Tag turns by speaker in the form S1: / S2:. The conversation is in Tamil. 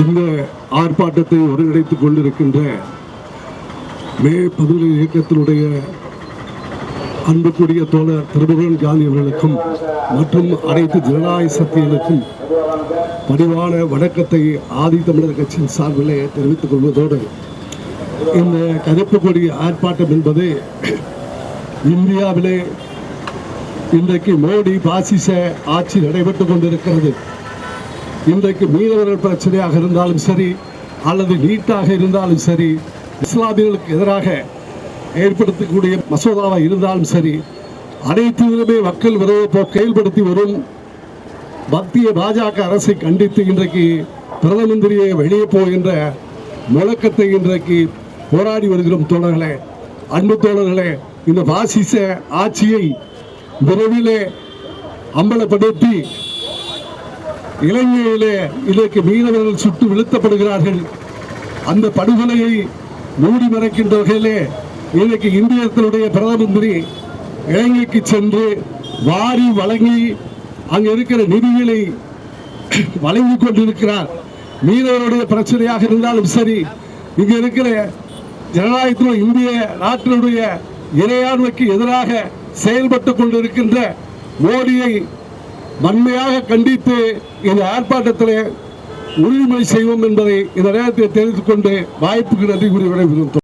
S1: இந்த ஆர்ப்பாட்டத்தை ஒருங்கிணைத்துக் கொண்டிருக்கின்ற மே பதினேழு இயக்கத்தினுடைய அன்புக்குரிய தோழர் திருமுருகன் காந்தி அவர்களுக்கும் மற்றும் அனைத்து ஜனநாயக சக்திகளுக்கும் பணிவான வணக்கத்தை ஆதி தமிழர் கட்சியின் சார்பிலே தெரிவித்துக் கொள்வதோடு இந்த கருப்பு கொடி ஆர்ப்பாட்டம் என்பது இந்தியாவிலே இன்றைக்கு மோடி பாசிச ஆட்சி நடைபெற்றுக் கொண்டிருக்கிறது. இன்றைக்கு மீனவர்கள் பிரச்சனையாக இருந்தாலும் சரி அல்லது நீட்டாக இருந்தாலும் சரி இஸ்லாமியர்களுக்கு எதிராக ஏற்படுத்தக்கூடிய மசோதாவாக இருந்தாலும் சரி அனைத்திலுமே மக்கள் விரோத போக்கு செயல்படுத்தி வரும் மத்திய பாஜக அரசை கண்டித்து இன்றைக்கு பிரதம மந்திரியை வெளியே போகின்ற முழக்கத்தை இன்றைக்கு போராடி வருகிறோம் தோழர்களே. அன்பு தோழர்களே இந்த பாசிச ஆட்சியை விரைவிலே அம்பலப்படுத்தி இலங்கையிலே இன்றைக்கு மீனவர்கள் சுட்டு வீழ்த்தப்படுகிறார்கள். அந்த படுகொலையை மூடி மறைக்கின்ற வகையிலே இன்றைக்கு இந்தியத்தினுடைய பிரதம மந்திரி இலங்கைக்கு சென்று வாரி வழங்கி அங்கே இருக்கிற நிதிகளை வழங்கி கொண்டிருக்கிறார். மீனவருடைய பிரச்சனையாக இருந்தாலும் சரி இங்கே இருக்கிற ஜனநாயகத்தினுடைய இந்திய நாட்டினுடைய இறையாண்மைக்கு எதிராக செயல்பட்டு கொண்டிருக்கின்ற மோடியை வன்மையாக கண்டித்து இந்த ஆர்ப்பாட்டத்தில் உறுதிமொழி செய்வோம் என்பதை இந்த நேரத்தில் தெரிந்து கொண்டு வாய்ப்புக்கு நன்றி கூறி விடைபெறுகிறோம்.